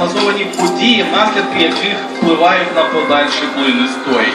прогнозовані події, наслідки яких впливають на подальший плин історії.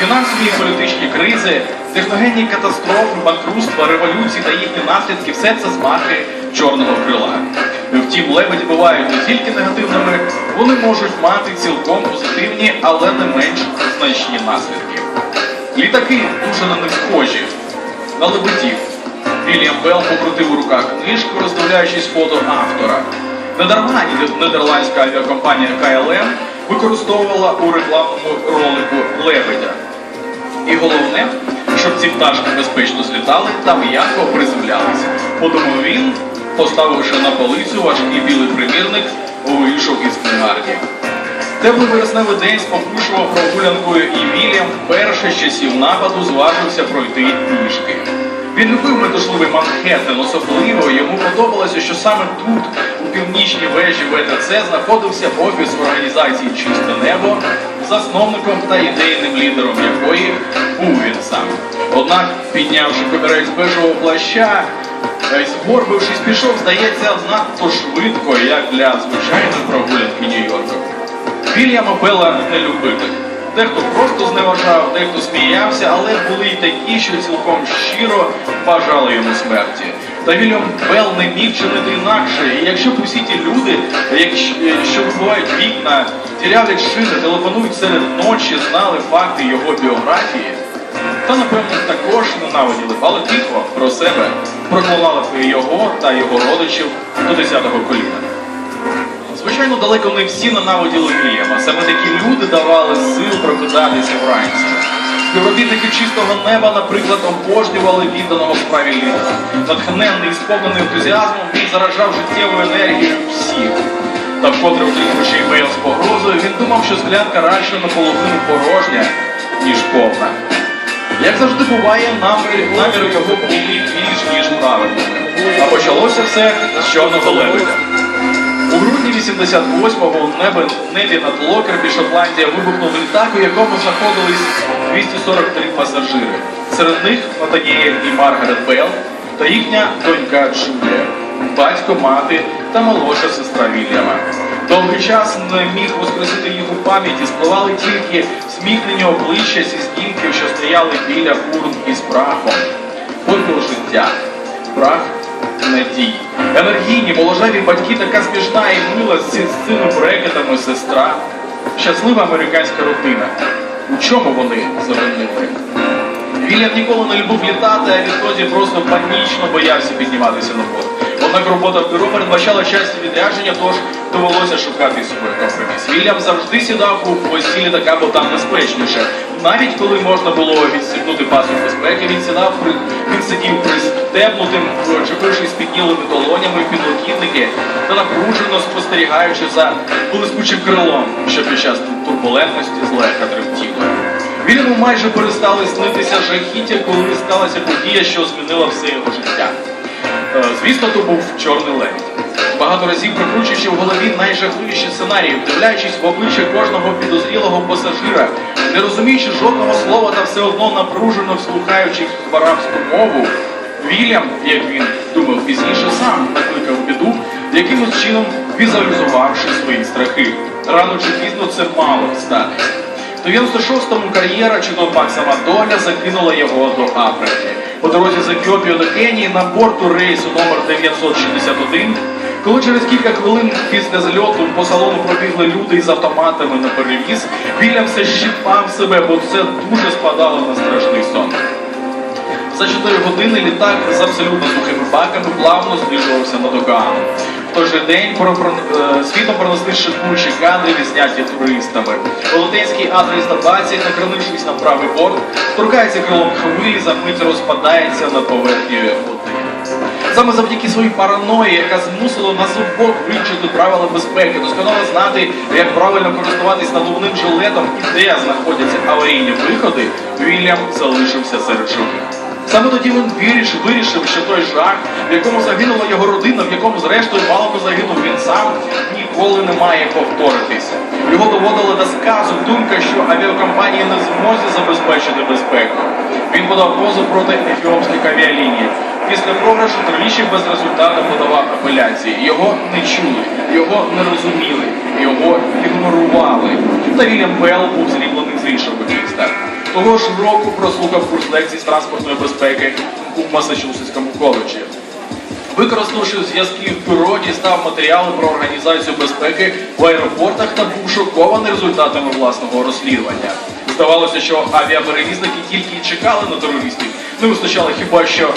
Фінансові і політичні кризи, техногенні катастрофи, банкрутства, революції та їхні наслідки все це змахи чорного крила. Втім, лебеді бувають не тільки негативними, вони можуть мати цілком позитивні, але не менш значні наслідки. Літаки дуже на них схожі. На лебедів. Вільям Белл покрутив у руках книжку, роздивляючись фото автора. Недарма нідерландська авіакомпанія KLM використовувала у рекламному ролику лебедя. І головне, щоб ці пташки безпечно злітали та м'яко приземлялися. Подумав він, поставивши на полицю важкий білий примірник, вийшов із книгарні. Теплий вересневий день спокушував прогулянкою і Вільям вперше з часів нападу зважився пройти пішки. Він любив метушливий Манхеттен, особливо йому подобалося, що саме тут, у північній вежі ВТЦ, знаходився офіс організації Чисте небо, засновником та ідейним лідером якої був він сам. Однак, піднявши комірець бежевого плаща, згорбившись, пішов, здається, надто швидко, як для звичайної прогулянки Нью-Йорком. Вільяма Белла не любили. Дехто просто зневажав, дехто сміявся, але були й такі, що цілком щиро бажали йому смерті. Та Вільям Белл не міг чинити інакше. І якщо б усі ті люди, що вибивають вікна, тірявлять шини, телефонують серед ночі, знали факти його біографії, та напевно також ненавиділи, але тихо про себе проклинали б його та його родичів до 10-го коліна. Звичайно, далеко не всі ненавиділи Вільяма. Саме такі люди давали сил прокидатися вранці. Співробітники чистого неба, наприклад, обожнювали відданого справі лідера. Натхненний і сповнений ентузіазмом, він заражав життєвою енергією всіх. Та вкотре отримуючи імейл з погрозою, він думав, що склянка радше наполовину порожня, ніж повна. Як завжди буває, наміри, наміри його були більш ніж правильними. А почалося все з чорного лебедя. Грудні 88-го у небі, над Локербі, Шотландія, вибухнув літак, у якому знаходились 243 пасажири. Серед них Натаніель і Маргарет Белл та їхня донька Джулія, батько, мати та молодша сестра Вільяма. Довгий час не міг воскресити їх у пам'яті, спливали тільки сміхнені обличчя зі знімків, що стояли біля урн із прахом. Попіл життя, прах надій. Енергійні, моложаві батьки, така смішна і мила з цими брекетами сестра. Щаслива американська родина. У чому вони завинили? Вільям ніколи не любив літати, а відтоді просто панічно боявся підніматися на борт. Однак робота в бюро передбачала часті відрядження, тож довелося шукати собі компроміс. Вільям завжди сідав у хвості літака, бо там безпечніше. Навіть коли можна було відстібнути пасок безпеки, він сідав при він сидів пристебнутим, чепившись піднілими долонями підлокітники та напружено спостерігаючи за блискучим крилом, що під час турбулентності злегка тремтіло. Вільяму майже перестали снитися жахіття, коли сталася подія, що змінила все його життя. Е, Звісно, то був чорний лебідь. Багато разів прокручуючи в голові найжахливіші сценарії, вдивляючись в обличчя кожного підозрілого пасажира, не розуміючи жодного слова та все одно напружено вслухаючись в арабську мову, Вільям, як він думав пізніше, сам накликав біду, якимось чином візуалізувавши свої страхи. Рано чи пізно це мало статися. В 96-му кар'єра сама доля закинула його до Африки. По дорозі з Ефіопії до Кенії на борту рейсу номер 961, коли через кілька хвилин після зальоту по салону пробігли люди із автоматами на перевіз, Вільям все щипав себе, бо це дуже спадало на страшний сон. За 4 години літак з абсолютно сухими баками плавно зближувався над океаном. В той же день е, світом пронесли шикуючі кадри, відзняті туристами. Велетенський А-320, накренившись на правий борт, торкається крилом хвилі, за мить розпадається над поверхнею води. Саме завдяки своїй параної, яка змусила нас обох вивчити правила безпеки, досконало знати, як правильно користуватись надувним жилетом і де знаходяться аварійні виходи, Вільям залишився серед живих. Саме тоді він віриш, вирішив, що той жах, в якому загинула його родина, в якому зрештою мало загинув він сам, ніколи не має повторитися. Його доводила до сказу думка, що авіакомпанії не в змозі забезпечити безпеку. Він подав позов проти ефіопських авіаліній. Після програшу тричі безрезультатно подавав апеляції. Його не чули, його не розуміли, його ігнорували. Та Вільям Белл був зліплений з іншого міста. Того ж року прослухав курс лекцій з транспортної безпеки у Масачусетському коледжі. Використавши зв'язки в бюро, дістав матеріали про організацію безпеки в аеропортах та був шокований результатами власного розслідування. Здавалося, що авіаперевізники тільки й чекали на терористів, не вистачало хіба що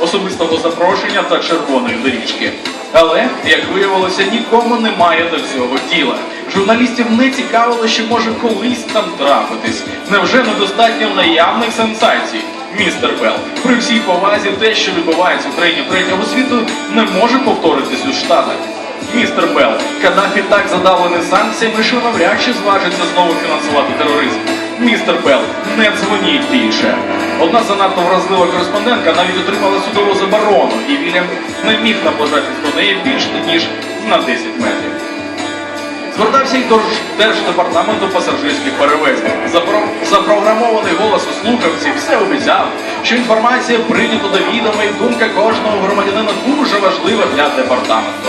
особистого запрошення та червоної доріжки. Але, як виявилося, нікому немає до цього діла. Журналістів не цікавило, що може колись там трапитись. Невже недостатньо наявних сенсацій? Містер Белл, при всій повазі те, що відбувається в країні третього світу, не може повторитись у Штатах. Містер Белл, Каддафі так задавлений санкціями, що навряд чи зважиться знову фінансувати тероризм. Містер Белл, не дзвоніть більше. Одна занадто вразлива кореспондентка навіть отримала судову заборону, і Вільям не міг наближатись до неї більше ніж на 10 метрів. Звертався й до Держдепартаменту пасажирських перевезень. Запро- Запрограмований голос у слухавці все обіцяв, що інформація прийнята до відома і думка кожного громадянина дуже важлива для департаменту.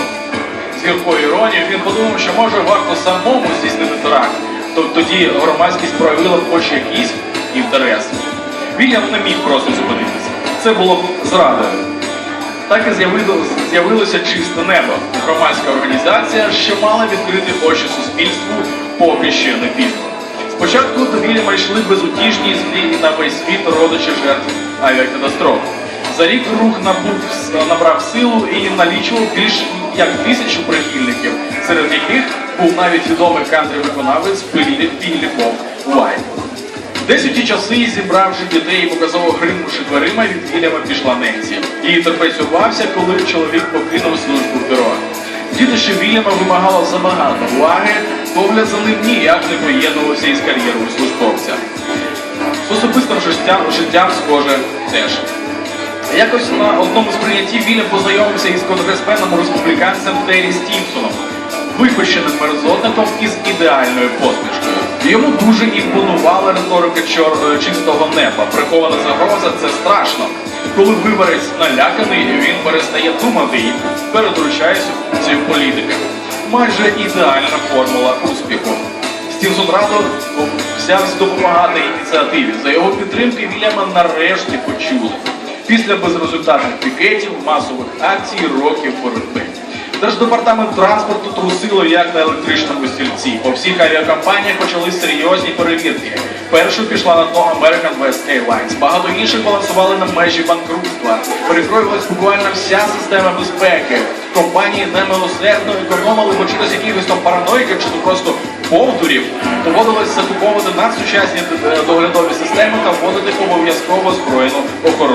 З гіркою іронією він подумав, що може варто самому здійснити теракт, то тоді громадськість проявила хоч якийсь інтерес. Вільям не міг просто зупинитися. Це було б зрадою. Так і з'явило- з'явилося чисте небо. Громадська організація, що мала відкрити очі суспільству, поки ще не пізно. Спочатку до Вільяма йшли безутішні злі на весь світ родичі жертв авіакатастроф. За рік рух набув, набрав силу і налічував більш як тисячу прихильників, серед яких був навіть відомий кантрі-виконавець Біллі Біллі Уайт. Десь у ті часи, зібравши дітей і показово гримнувши дверима, від Вільяма пішла Ненсі. Її терпець урвався, коли чоловік покинув службу в бюро. Дідище Вільяма вимагало забагато уваги, погляд за ним ніяк не поєднувався із кар'єрою службовця. З особистим життям, життям схоже теж. Якось на одному з прийняттів Вільям познайомився із конгресменом республіканцем Террі Стівсоном, випущеним мерзотником із ідеальною посмішкою. Йому дуже імпонувала риторика чор- чистого неба. Прихована загроза це страшно. Коли виборець наляканий, він перестає думати і передручається функцію політика. Майже ідеальна формула успіху. Стівсон радо взявся допомагати ініціативі. За його підтримки Вільяма нарешті почули. Після безрезультатних пікетів, масових акцій, років боротьби. Держдепартамент транспорту трусило як на електричному стільці. По всіх авіакомпаніях почали серйозні перевірки. Першою пішла на дно American West Airlines. Багато інших балансували на межі банкрутства. Перекроювалась буквально вся система безпеки. Компанії немилосердно економили, бо через якихось там параноїків чи то просто повдурів доводилось закуповувати надсучасні е, доглядові системи та вводити обов'язково збройну охорону.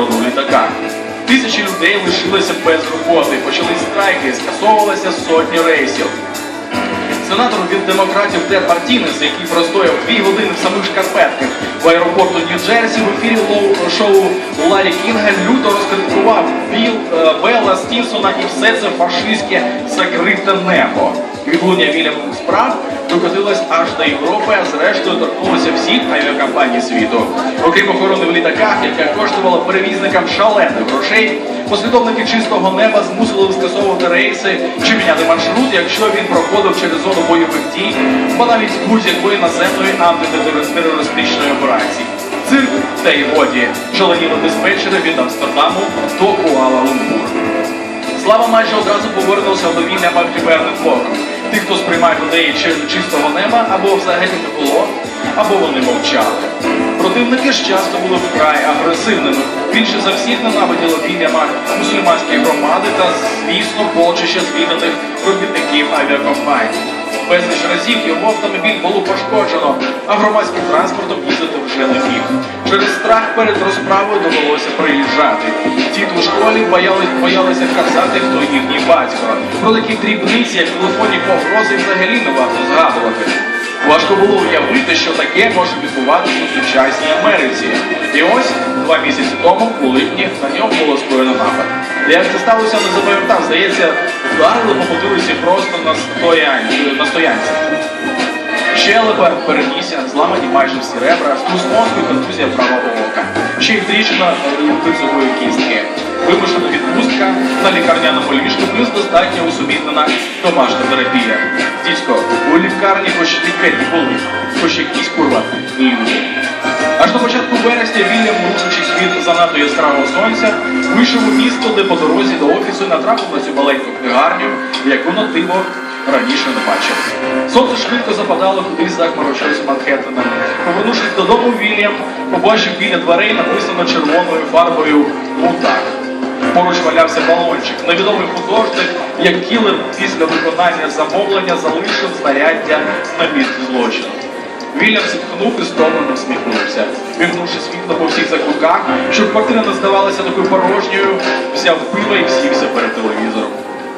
Тисячі людей лишилися без роботи, почались страйки, скасовувалися сотні рейсів. Сенатор від демократів Тед Мартінес, який простояв дві години в самих шкарпетках в аеропорту Нью-Джерсі, в ефірі шоу Ларі Кінга люто розкритикував Біл е, Белла Стівсона і все це фашистське закрите небо. Відлуння Вільямових справ докотилось аж до Європи, а зрештою торкнулося всіх авіакомпаній світу. Окрім охорони в літаках, яка коштувала перевізникам шалених грошей, послідовники чистого неба змусили скасовувати рейси чи міняти маршрут, якщо він проходив через зону бойових дій, бо навіть будь-якої наземної антитерористичної операції. Цирк та й годі шаленіли диспетчери від Амстердаму до Куала-Лумпур. Слава майже одразу повернувся до Вільяма химерним боком. Тих, хто сприймає людей чи- чистого неба, або взагалі не було, або вони мовчали. Противники ж часто були вкрай агресивними. Більше за всіх ненавиділо Вільяма мусульманські громади та, звісно, полчища звіданих робітників авіакомпаній. Безліч разів його автомобіль було пошкоджено, а громадським транспортом їздити вже не міг. Через страх перед розправою довелося приїжджати. Діти у школі боялись, боялися казати, хто їхній батько. Про такі дрібниці, як телефонні погрози, взагалі не варто згадувати. Важко було уявити, що таке може відбуватися у сучасній Америці. І ось два місяці тому, у липні, на ньому було скоєно напад. Як це сталося, не запам'ятав. Здається, вдарили по просто на стоянці. На стоянці. Щелепа перенісся, зламані майже всі ребра, струс мозку і контузія правого ока. Ще й тріщина лицевої кістки. вимушена відпустка на лікарняному ліжку, плюс достатньо усумітнена домашня терапія. Дідько, у лікарні хоч лікарі були, хоч якісь курва люди. До початку вересня Вільям, рушучись від занадто яскравого сонця, вийшов у місто, де по дорозі до офісу натрапив на цю маленьку книгарню, яку на диво раніше не бачив. Сонце швидко западало кудись за хмарочосу Манхеттена. Повернувшись додому, Вільям побачив біля дверей написано червоною фарбою «Мудак». Поруч валявся балончик. Невідомий художник, як кілер після виконання замовлення, залишив знаряддя на місці злочину. Вільям зітхнув і стомлено всміхнувся. Вімкнувши світло по всіх закутках, щоб квартира не здавалася такою порожньою, взяв пиво і всівся перед телевізором.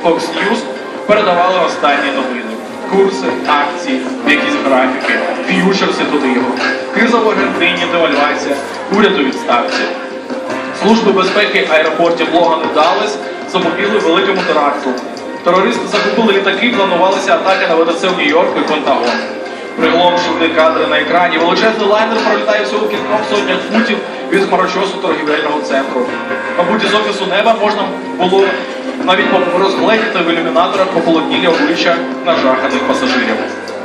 Fox News передавали останні новини. Курси, акції, якісь графіки, ф'ючерси туди його. Криза в Аргентині, девальвація, у відставці. Служби безпеки аеропортів Логан і Даллес запобігли великому теракту. Терористи захопили літаки, планувалися атаки на ВДЦ в Нью-Йорку і Пентагон. Пригломшені кадри на екрані. Величезний лайнер пролітає всього кількох сотнях футів від хмарочосу торгівельного центру. Мабуть, із офісу неба можна було навіть розгледіти в ілюмінаторах пополотнілі обличчя нажаханих пасажирів.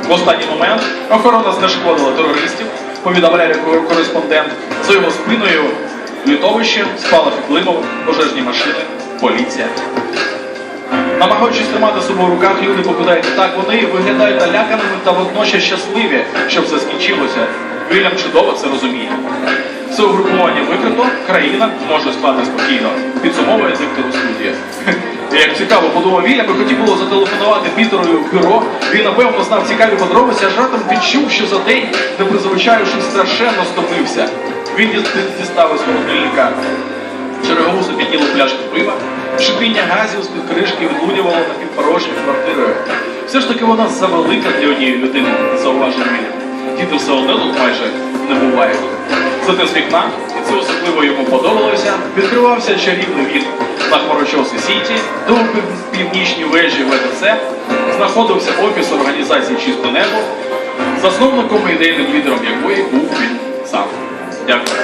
В останній момент охорона знешкодила терористів, повідомляє кореспондент. За його спиною літовище, спалахи климов, пожежні машини, поліція. Намагаючись тримати себе в руках, люди покидають так, вони виглядають наляканими та водночас щасливі, щоб все скінчилося. Вільям чудово це розуміє. Все угрупування викрито, країна може спати спокійно. Підсумовує диктор у студії. Як цікаво подумав Вільям, і хотів було зателефонувати Пітерові в бюро. Він напевно знав цікаві подробиці, аж раптом відчув, що за день, не призвичаючись, страшенно стомився. Він дістав із холодильника Черегову запіднілу пляшку пива, шипіння газів з-під кришки відлунювало на підпорожню квартирою. Все ж таки вона завелика для однієї людини, зауважив він. Діти все одно тут майже не буває. Зате з вікна, і це особливо йому подобалося, відкривався чарівний від на Хмарочоси Сіті, до пів- північній вежі ВДЦ, знаходився офіс організації Чисте небо, засновником і ідейним лідером якої був він сам. Дякую.